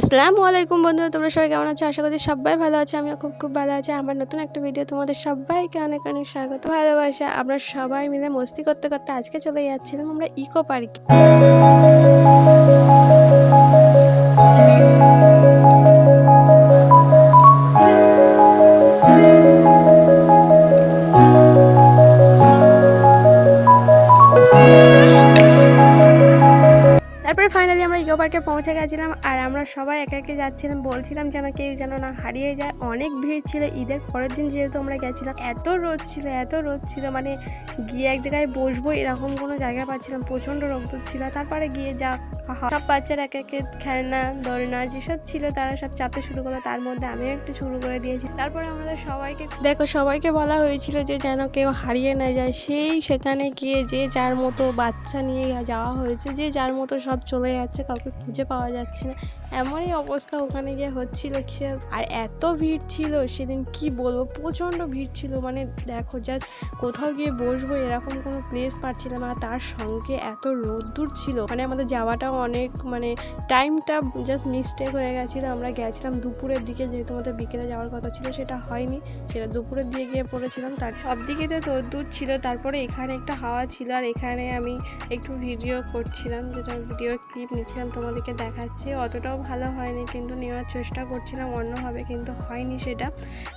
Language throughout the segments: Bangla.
আসসালামু আলাইকুম বন্ধুরা, তোমরা সবাই কেমন আছো? আশা করি সবাই ভালো আছে, আমিও খুব খুব ভালো আছি। আমার নতুন একটা ভিডিও তোমাদের সবাইকে অনেক অনেক স্বাগত ভালোবাসা। আমরা সবাই মিলে মস্তি করতে করতে আজকে চলে যাচ্ছিলাম আমরা ইকো পার্কে তারপরে ফাইনালি আমরা ইকো পার্কে পৌঁছে গেছিলাম আর আমরা সবাই একে একে যাচ্ছিলাম, বলছিলাম যেন কেউ যেন না হারিয়ে যায়। অনেক ভিড় ছিল, ঈদের পরের দিন যেহেতু আমরা গেছিলাম, এত রোদ ছিল, এত রোদ ছিল মানে গিয়ে এক জায়গায় বসবো এরকম কোনো জায়গা পাচ্ছিলাম, প্রচণ্ড রোদ ছিল। তারপরে গিয়ে যা সব বাচ্চারা এক একে খেলনা, দোলনা যেসব ছিল তারা সব চাপতে শুরু করল, তার মধ্যে আমিও একটু শুরু করে দিয়েছি। তারপরে আমাদের সবাইকে দেখো, সবাইকে বলা হয়েছিল যে যেন কেউ হারিয়ে না যায়। সেই সেখানে গিয়ে যে যার মতো বাচ্চা নিয়ে যাওয়া হয়েছে, যে যার মতো সব চলে যাচ্ছে, কাউকে খুঁজে পাওয়া যাচ্ছে না। এমনই অবস্থা ওখানে গিয়ে হচ্ছিল কি আর- আর এত ভিড় ছিল সেদিন কি বলব, প্রচণ্ড ভিড় ছিল। মানে দেখো জাস্ট কোথাও গিয়ে বসবো এরকম কোনো প্লেস পাচ্ছিলাম আর তার সঙ্গে এত রোদ্দুর ছিল। মানে আমাদের যাওয়াটাও অনেক মানে টাইমটা জাস্ট মিস্টেক হয়ে গেছিল। আমরা গেছিলাম দুপুরের দিকে, যেহেতু আমাদের বিকেলে যাওয়ার কথা ছিল, সেটা হয়নি। সেটা দুপুরের দিকে গিয়ে পড়েছিলাম। তার সব দিকে তো রোদ্দুর ছিল। তারপরে এখানে একটা হাওয়া ছিল, আর এখানে আমি একটু ভিডিও করছিলাম, যেটা ভিডিও ক্লিপ নিচ্ছিলাম, তোমাদেরকে দেখাচ্ছি। অতটাও ভালো হয়নি, কিন্তু নেওয়ার চেষ্টা করছিলাম, অন্যভাবে কিন্তু হয়নি সেটা।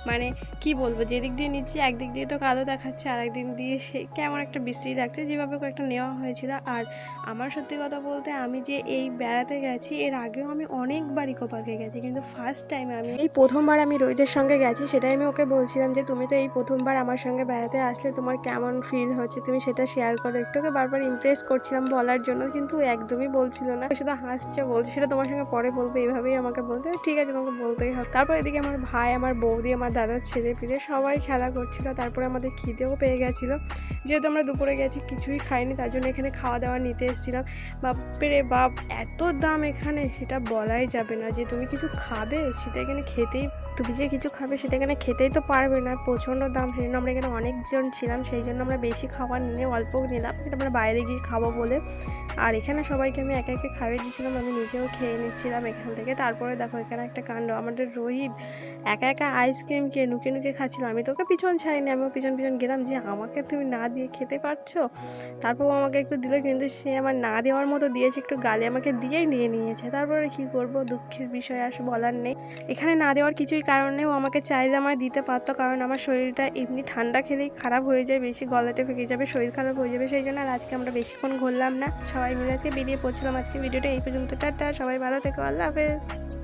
মানে কি বলব, যেদিক দিয়ে নিচ্ছি, একদিক দিয়ে তো কালো দেখাচ্ছে আর একদিক দিয়ে সে কেমন একটা বিশ্রী লাগছে, যেভাবে কয়েকটা নেওয়া হয়েছিল। আর আমার সত্যি কথা বলতে, আমি যে এই বেড়াতে গেছি, এর আগেও আমি অনেকবার ইকো পার্কে গেছি, কিন্তু ফার্স্ট টাইম আমি এই প্রথমবার আমি রোহিতের সঙ্গে গেছি, সেটাই আমি ওকে বলছিলাম যে, তুমি তো এই প্রথমবার আমার সঙ্গে বেড়াতে আসলে তোমার কেমন ফিল হচ্ছে? তুমি সেটা শেয়ার করো। একটু ওকে বারবার ইমপ্রেস করছিলাম বলার জন্য, কিন্তু একদমই একদমই বলছিল না। শুধু হাসছে, বলছে, সেটা তোমার সঙ্গে পরে বলবে এইভাবেই আমাকে বলছে ঠিক আছে, তোমাকে বলতেই হবে। তারপর এদিকে আমার ভাই, আমার বৌদি, আমার দাদার ছেলে পিলে সবাই খেলা করছিল। তারপরে আমাদের খিদেও পেয়ে গেছিল। যেহেতু আমরা দুপুরে গেছি, কিছুই খাইনি, তার জন্য এখানে খাওয়া দাওয়া নিতে এসেছিলাম। বাপরে বাপ, এত দাম এখানে, সেটা বলাই যাবে না যে তুমি কিছু খাবে, সেটা এখানে খেতেই তুমি যে কিছু খাবে সেটা এখানে খেতেই তো পারবে না প্রচণ্ড দাম সেই জন্য আমরা এখানে অনেকজন ছিলাম সেই জন্য আমরা বেশি খাবার নিয়ে অল্প নিলাম এটা আমরা বাইরে গিয়ে খাব বলে। আর এখানে সবাইকে আমি একে একে খাইয়ে দিচ্ছিলাম আমি নিজেও খেয়ে নিচ্ছিলাম এখান থেকে। তারপরে দেখো, এখানে একটা কাণ্ড, আমাদের রোহিত একা একা আইসক্রিম খেয়ে নুকে নুকে খাচ্ছিল, আমি তোকে পিছন ছাড়িনি, আমিও পিছন পিছন গেলাম, যে আমাকে তুমি না দিয়ে খেতে পারছ? তারপর আমাকে একটু দিল, কিন্তু সে আমার না দেওয়ার মতো দিয়েছে, একটু গালে আমাকে দিয়েই নিয়ে নিয়েছে। তারপরে কি করব, দুঃখের বিষয়, আর বলার নেই। এখানে না দেওয়ার কিছুই কারণ নেই ও আমাকে চাইলে আমায় দিতে পারতো, কারণ আমার শরীরটা এমনি ঠান্ডা খেলেই খারাপ হয়ে যায়, বেশি গলাতে ফেঁকে যাবে, শরীর খারাপ হয়ে যাবে, সেই জন্য আর আজকে আমরা বেশিক্ষণ ঘুরলাম না। সবাই মিলে আজকে বেরিয়ে পড়ছিলাম আজকে ভিডিওটা এই পর্যন্ত, টাটা, সবাই ভালো থেকো, আল্লাহ হাফেজ।